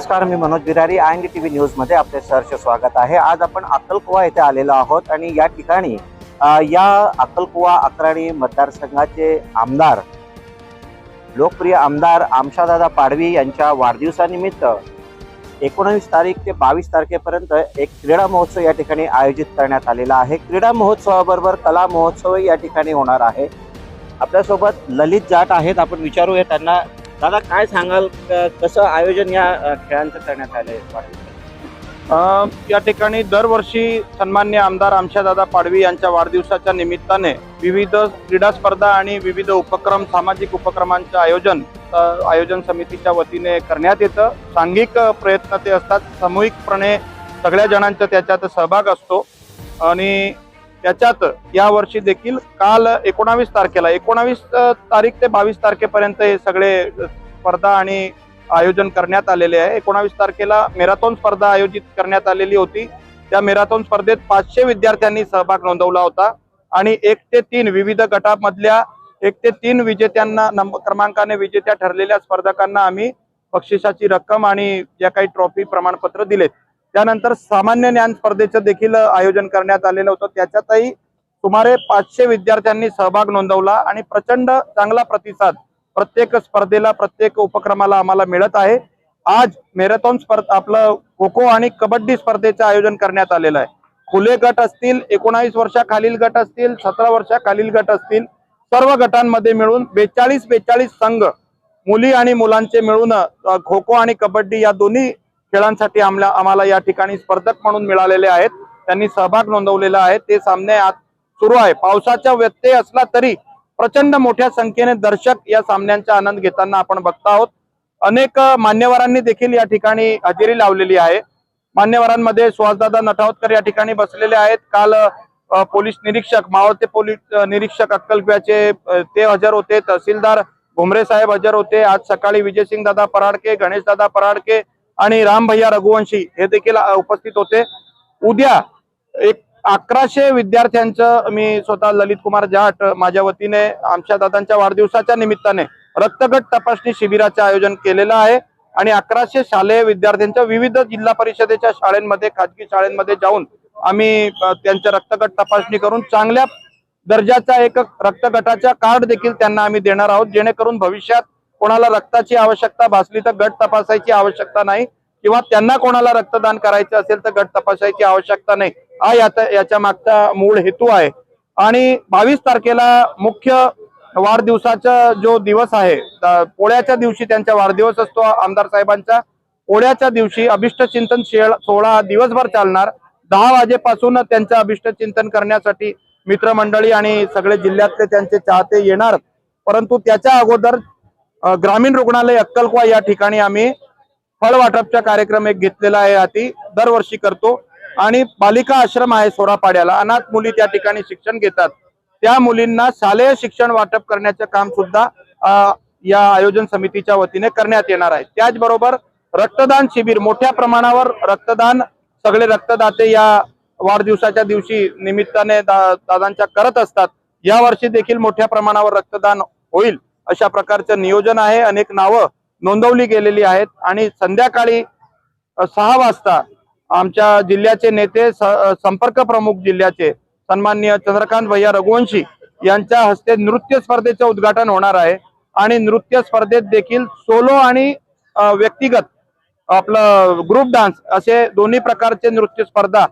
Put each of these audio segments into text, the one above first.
नमस्कार मी Manoj Birari I N D T V न्यूजमध्ये आपले सहर्ष स्वागत आहे. आज आपण अक्कलकुवा येथे आलेलो आहोत आणि या ठिकाणी या अक्कलकुवा अक्राणी मतदारसंघाचे आमदार लोकप्रिय आमदार आमशादादा पाडवी यांच्या वाढदिवसानिमित्त एकोणावीस तारीख ते बावीस तारखेपर्यंत एक क्रीडा महोत्सव या ठिकाणी आयोजित करण्यात आलेला आहे. क्रीडा महोत्सवाबरोबर कला महोत्सव या ठिकाणी होणार आहे. आपल्यासोबत ललित जाट आहेत. आपण विचारूया त्यांना दादा काय सांगाल? क- कसं आयोजन या खेळांचं करण्यात आलं या ठिकाणी दरवर्षी सन्मान्य आमदार आमशादादा पाडवी यांच्या वाढदिवसाच्या निमित्ताने विविध क्रीडा स्पर्धा आणि विविध उपक्रम सामाजिक उपक्रमांचं आयोजन आयोजन समितीच्या वतीने करण्यात येतं. सांघिक प्रयत्न ते असतात. सामूहिकपणे सगळ्या जणांचा त्याच्यात सहभाग असतो. आणि त्याच्यात या वर्षी देखील काल एकोणावीस तारखेला एकोणावीस तारीख ते बावीस तारखेपर्यंत हे सगळे स्पर्धा आणि आयोजन करण्यात आलेले आहे. एकोणावीस तारखेला मॅरेथॉन स्पर्धा आयोजित करण्यात आलेली होती. त्या मॅरेथॉन स्पर्धेत पाचशे विद्यार्थ्यांनी सहभाग नोंदवला होता आणि एक ते तीन विविध गटामधल्या एक ते तीन विजेत्यांना क्रमांकाने विजेत्या ठरलेल्या स्पर्धकांना आम्ही बक्षिसाची रक्कम आणि ज्या काही ट्रॉफी प्रमाणपत्र दिलेत. त्यानंतर सामान्य ज्ञान स्पर्धेचं देखील आयोजन करण्यात आलेलं होतं. त्याच्यातही सुमारे पाचशे विद्यार्थ्यांनी सहभाग नोंदवला आणि प्रचंड चांगला प्रतिसाद प्रत्येक स्पर्धेला प्रत्येक उपक्रमाला आम्हाला मिळत आहे. आज मॅरेथॉन स्पर्धा आपलं खो खो आणि कबड्डी स्पर्धेचं आयोजन करण्यात आलेलं आहे. खुले गट असतील एकोणावीस वर्षाखालील गट असतील सतरा वर्षाखालील गट असतील सर्व गटांमध्ये मिळून बेचाळीस बेचाळीस संघ मुली आणि मुलांचे मिळून खो खो आणि कबड्डी या दोन्ही खेळांसाठी आमला आम्हाला या ठिकाणी स्पर्धक म्हणून मिळालेले आहेत. त्यांनी सहभाग नोंदवलेला आहे. ते सामने आज सुरू आहे. पावसाचा व्यत्यय असला तरी प्रचंड मोठ्या संख्येने दर्शक या सामन्यांचा आनंद घेताना आपण बघत आहोत. अनेक मान्यवरांनी देखील या ठिकाणी हजेरी लावलेली आहे. मान्यवरांमध्ये सुहासदादा नटावतकर या ठिकाणी बसलेले आहेत. काल पोलीस निरीक्षक मावळते पोलीस निरीक्षक अक्कलकुव्याचे ते हजर होते. तहसीलदार भुमरे साहेब हजर होते. आज सकाळी विजयसिंग दादा पराडके गणेश दादा पराडके आणि राम भैया रघुवंशी हे देखील उपस्थित होते. उद्या एक अकराशे विद्यार्थ्यांचं मी स्वतः ललित कुमार जाट माझ्या वतीने आमच्या दादांच्या वाढदिवसाच्या निमित्ताने रक्तगट तपासणी शिबिराचे आयोजन केलेलं आहे. आणि अकराशे शालेय विद्यार्थ्यांच्या विविध जिल्हा परिषदेच्या शाळांमध्ये खाजगी शाळांमध्ये जाऊन आम्ही त्यांच्या रक्तगट तपासणी करून चांगल्या दर्जाचा एक रक्तगटाचा कार्ड देखील त्यांना आम्ही देणार आहोत जेणेकरून भविष्यात कोणाला रक्ताची आवश्यकता भासली तर गट तपासायची आवश्यकता नाही. किंवा त्यांना कोणाला रक्तदान करायचं असेल तर गट तपासायची आवश्यकता नाही. हा याचा याच्या मागचा मूळ हेतू आहे. आणि बावीस तारखेला मुख्य वाढदिवसाचा जो दिवस आहे पोळ्याच्या दिवशी त्यांचा वाढदिवस असतो आमदार साहेबांचा. पोळ्याच्या दिवशी अभिष्ट चिंतन शेळ- सोहळा दिवसभर चालणार. दहा वाजेपासून त्यांचं अभिष्ट चिंतन करण्यासाठी मित्रमंडळी आणि सगळे जिल्ह्यातले त्यांचे चाहते येणार. परंतु त्याच्या अगोदर ग्रामीण रुग्णालय अक्कलकुवा या ठिकाणी आम्ही फळ वाटपचा कार्यक्रम एक घेतलेला आहे आधी दरवर्षी करतो. आणि बालिका आश्रम आहे सोरापाड्याला. अनाथ मुली त्या ठिकाणी शिक्षण घेतात. त्या मुलींना शालेय शिक्षण वाटप करण्याचं काम सुद्धा या आयोजन समितीच्या वतीने करण्यात येणार आहे. त्याचबरोबर रक्तदान शिबिर मोठ्या प्रमाणावर रक्तदान सगळे रक्तदाते या वाढदिवसाच्या दिवशी निमित्ताने दा- दादांच्या करत असतात. या वर्षी देखील मोठ्या प्रमाणावर रक्तदान होईल. अशा प्रकारचं नियोजन आहे. अनेक नावं नोंदवली गेलेली आहेत. आणि संध्याकाळी सहा वाजता आमच्या जिल्ह्याचे नेते स- संपर्क प्रमुख जिल्ह्याचे सन्माननीय चंद्रकांत भैया रघुवंशी यांच्या हस्ते नृत्य स्पर्धेचं उद्घाटन होणार आहे. आणि नृत्य स्पर्धेत देखील सोलो आणि व्यक्तिगत आपलं ग्रुप डान्स असे दोन्ही प्रकारचे नृत्य स्पर्धा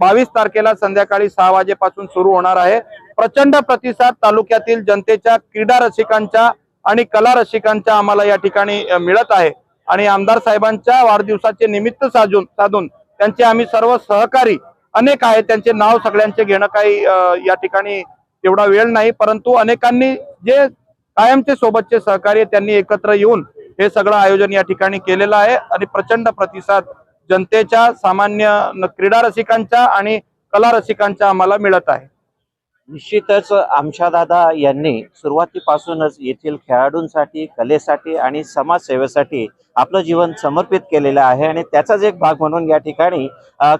बावीस तारखेला संध्याकाळी सहा वाजेपासून सुरू होणार आहे. प्रचंड प्रतिसाद तालुक्यातील जनतेच्या क्रीडा रसिकांच्या आणि कला रसिकांच्या आम्हाला या ठिकाणी मिळत आहे. आणि आमदार साहेबांच्या वाढदिवसाचे निमित्त साधून साधून त्यांचे आम्ही सर्व सहकारी अनेक आहेत. त्यांचे नाव सगळ्यांचे घेणं काही या ठिकाणी एवढा वेळ नाही. परंतु अनेकांनी जे कायमचे सोबतचे सहकारी त्यांनी एकत्र येऊन हे सगळं आयोजन या ठिकाणी केलेलं आहे. आणि प्रचंड प्रतिसाद जनतेच्या सामान्य क्रीडा रसिकांच्या आणि कला रसिकांच्या आम्हाला मिळत आहे. निश्चितच आमशादादा यांनी सुरुवातीपासूनच येथील खेळाडूंसाठी कलेसाठी आणि समाजसेवेसाठी आपलं जीवन समर्पित केलेलं आहे आणि त्याचाच एक भाग म्हणून या ठिकाणी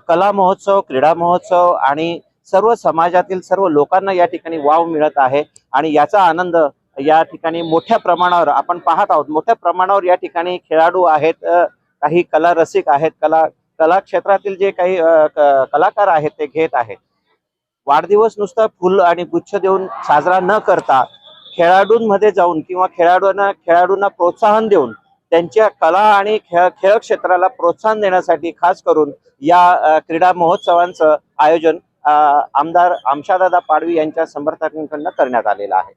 कला महोत्सव क्रीडा महोत्सव आणि सर्व समाजातील सर्व लोकांना या ठिकाणी वाव मिळत आहे आणि याचा आनंद या ठिकाणी मोठ्या प्रमाणावर आपण पाहत आहोत. मोठ्या प्रमाणावर या ठिकाणी खेळाडू आहेत काही कला रसिक आहेत कला कला क्षेत्रातील जे काही कलाकार आहेत ते घेत आहेत. वाढदिवस नुसता फुल आणि गुच्छ देऊन साजरा न करता खेळाडूंमध्ये जाऊन किंवा खेळाडूंना खेळाडूंना प्रोत्साहन देऊन त्यांच्या कला आणि खेळ खेळ क्षेत्राला प्रोत्साहन देण्यासाठी खास करून या क्रीडा महोत्सवांचं आयोजन आमदार आमशादादा पाडवी यांच्या समर्थकांकडून करण्यात आलेलं आहे.